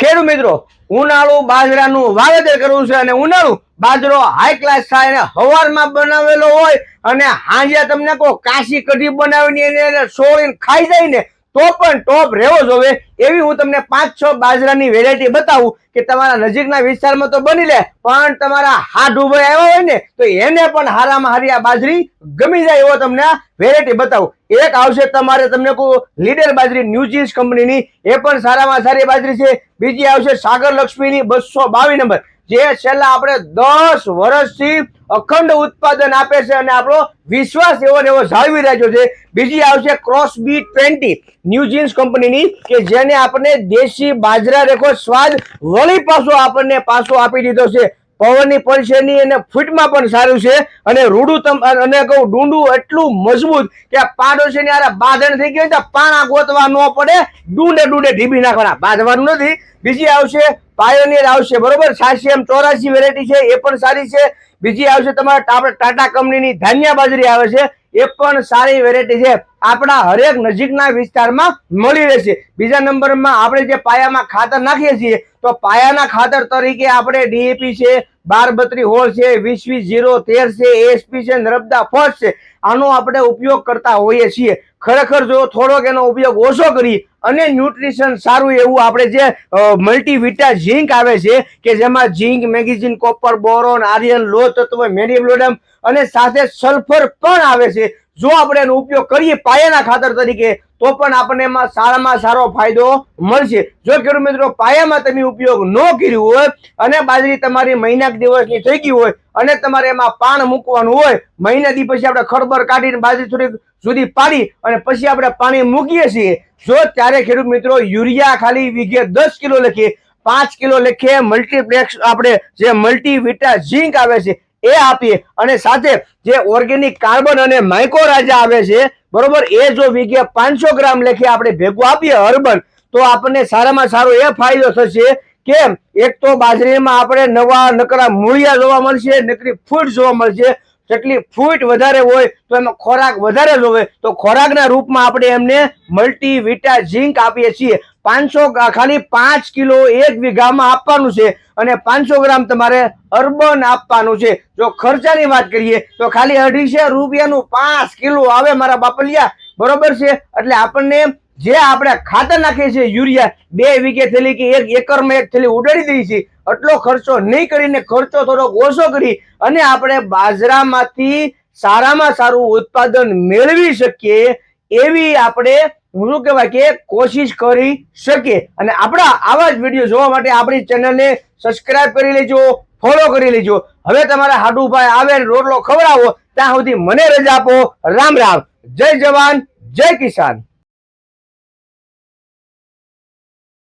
ખેડૂત મિત્રો, ઉનાળુ બાજરાનું વાવેતર કરવું છે અને ઉનાળુ બાજરો હાઈ ક્લાસ થાય અને હવારમાં બનાવેલો હોય અને હાંજે તમને કહો, કાશી કઢી બનાવીને એને સોળીને ખાઈ જાય ને તો પણ ટોપ રહેવો જોવે એવી હું તમને પાંચ છ બાજરાની વેરાયટી બતાવું કે તમારા નજીકના વિસ્તારમાં તો બની લે, પણ તમારા હાથ ઊભો આવ્યો હોય ને, તો એને પણ હારામાં હારી આ બાજરી ગમી જાય એવો તમને વેરાયટી બતાવું. એક આવશે તમારે તમને કહું, લીડર બાજરી ન્યૂજીન્સ કંપનીની. એ પણ સારામાં સારી બાજરી છે. બીજી આવશે સાગર લક્ષ્મીની બસો બાવીસ નંબર, જે છેલ્લા આપણે દસ વર્ષથી અખંડ ઉત્પાદન આપે છે અને આપણો વિશ્વાસ એવો ને એવો જાળવી રાખ્યો છે. બીજી આવશે ક્રોસ બી ટ્વેન્ટી ન્યૂજીન્સ કંપનીની, કે જેને આપણને દેશી બાજરા રેખો સ્વાદ વળી પાછો આપણને પાછો આપી દીધો છે. પવનની પડશેની અને ફૂટમાં પણ સારું છે. અને રૂડું અને કહું ડુંડું એટલું મજબૂત કે પાડોશીની આરે બાંધણ થઈ ગયું તો પાણા ગોતવા ન પડે, ડુંડે ડુંડે ઢીબી નાખવાના. બાંધવાનું નથી. બીજી આવશે, પાયોનિયર આવશે, બરોબર? સાસી એમ ચોરાસી વેરાયટી છે, એ પણ સારી છે. બીજી આવશે તમારા આપણે ટાટા કંપનીની ધાન્યા બાજરી આવે છે. એ પણ સારી વેરાયટી છે. આપણા હરેક નજીકના વિસ્તારમાં મળી રહેશે. બીજા નંબરમાં આપણે જે પાયામાં ખાતર નાખીએ છીએ, તો પાયાના ખાતર તરીકે આપણે ડીએપી છે બાર બત્રી હોળ છે, વીસ વીસ જીરો તેર છે એસપી છે, નર્મદા ફર્સ્ટ છે. આનો આપણે ઉપયોગ કરતા હોઈએ છીએ. ખરેખર જો થોડોક એનો ઉપયોગ ઓછો કરી અને ન્યુટ્રિશન સારું એવું આપણે જે મલ્ટીવિટા ઝીંક આવે છે, કે જેમાં zinc, magazine, copper, boron, iron, લો તત્વ મેડિયમ અને સાથે સલ્ફર પણ આવે છે. જો આપણે એનો ઉપયોગ કરીએ પાયાના ખાતર તરીકે, તો પણ આપણને એમાં સારામાં સારો ફાયદો મળશે. જો ખેડૂત મિત્રો, પાયામાં તમે ઉપયોગ ન કર્યું હોય અને બાજરી તમારી મહિના દિવસની થઈ ગઈ હોય અને તમારે એમાં પાણ મૂકવાનું હોય, મહિના દી પછી આપણે ખડબર કાઢીને બાજરી થોડીક સુધી પાડી અને પછી આપણે પાણી મૂકીએ છીએ. જો ત્યારે ખેડૂત મિત્રો યુરિયા ખાલી વીઘે દસ કિલો લખીએ, પાંચ કિલો લખીએ મલ્ટીપ્લેક્સ આપણે જે મલ્ટીવિટા ઝીંક આવે છે એ આપીએ. અને સાથે જે ઓર્ગેનિક કાર્બન અને માઇકોરાજા આવે છે, બરોબર, એ જો વીઘે પાંચસો ગ્રામ લખીએ, આપણે ભેગું આપીએ અર્બન, તો આપણને સારામાં સારો એ ફાયદો થશે. કે એક તો બાજરીમાં આપણે નવા નકરા મૂળિયા જોવા મળશે, નકરી ફૂડ જોવા મળશે જેટલી ફૂટ વધારે હોય તો એમાં ખોરાક વધારે જોવે તો ખોરાકના રૂપમાં આપણે એમને મલ્ટીવિટા ઝીંક આપીએ છીએ. પાંચસો ખાલી પાંચ કિલો એક વીઘામાં આપવાનું છે અને પાંચસો ગ્રામ તમારે અર્બન આપવાનું છે. જો ખર્ચાની વાત કરીએ તો ખાલી અઢીસો રૂપિયાનું પાંચ કિલો આવે મારા બાપલિયા. બરોબર છે? એટલે આપણને જે આપણે ખાતર નાખીએ છીએ યુરિયા, બે વીઘે થેલી કે એક એકરમાં એક થેલી ઉડાડી દઈએ છીએ. આટલો ખર્ચો નહીં કરીને ખર્ચો થોડોક ઓછો કરી અને આપણે બાજરામાંથી સારામાં સારું ઉત્પાદન મેળવી શકીએ એવી આપણે શું કહેવાય કે કોશિશ કરી શકીએ. અને આપણા આવા જ વીડિયો જોવા માટે આપણી ચેનલને સબસ્ક્રાઇબ કરી લેજો, ફોલો કરી લેજો. હવે તમારા હાડુભાઈ આવે રોટલો ખવડાવો, ત્યાં સુધી મને રજા આપો. રામ રામ. જય જવાન, જય કિસાન.